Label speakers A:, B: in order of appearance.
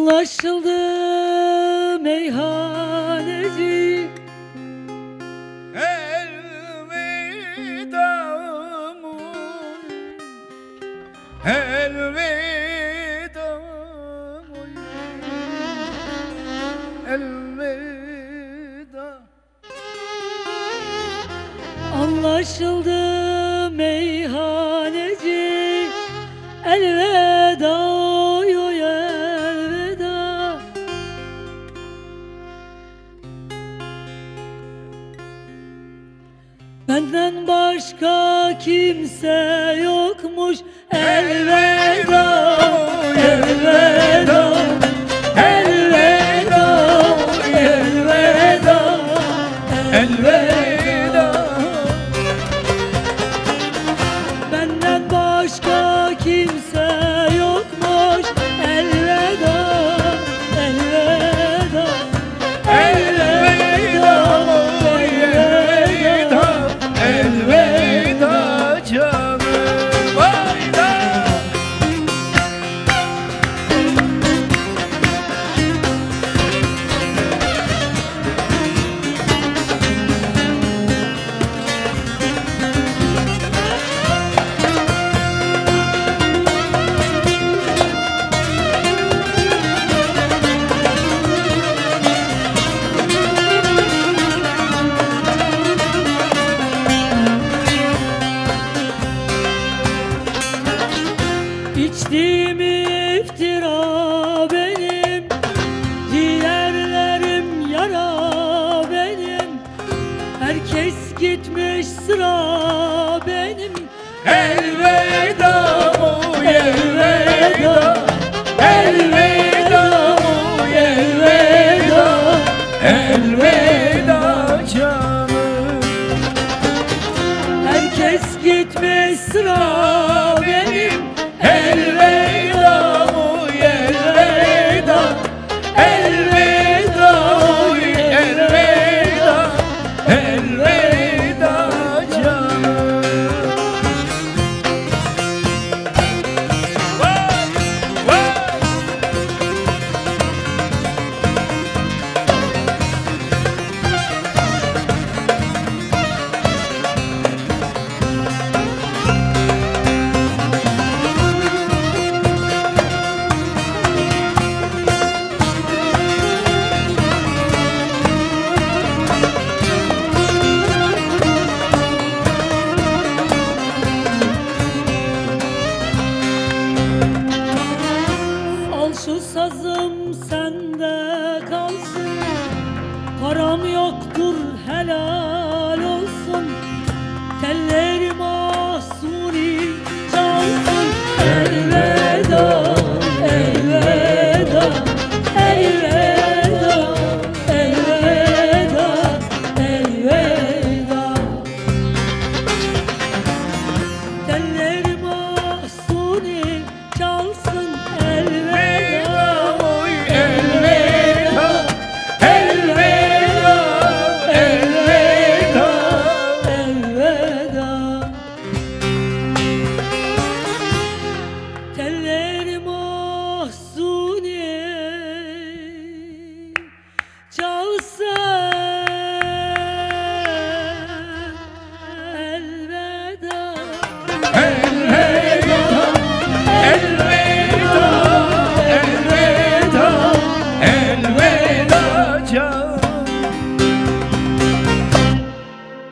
A: Anlaşıldı meyhaneci.
B: Elveda Elveda Elveda
A: Anlaşıldı meyhaneci Benden başka kimse yokmuş. Elveda Elveda
B: Elveda oy elveda? Elveda oy elveda? Elveda canım.
A: Herkes gitmiş sıra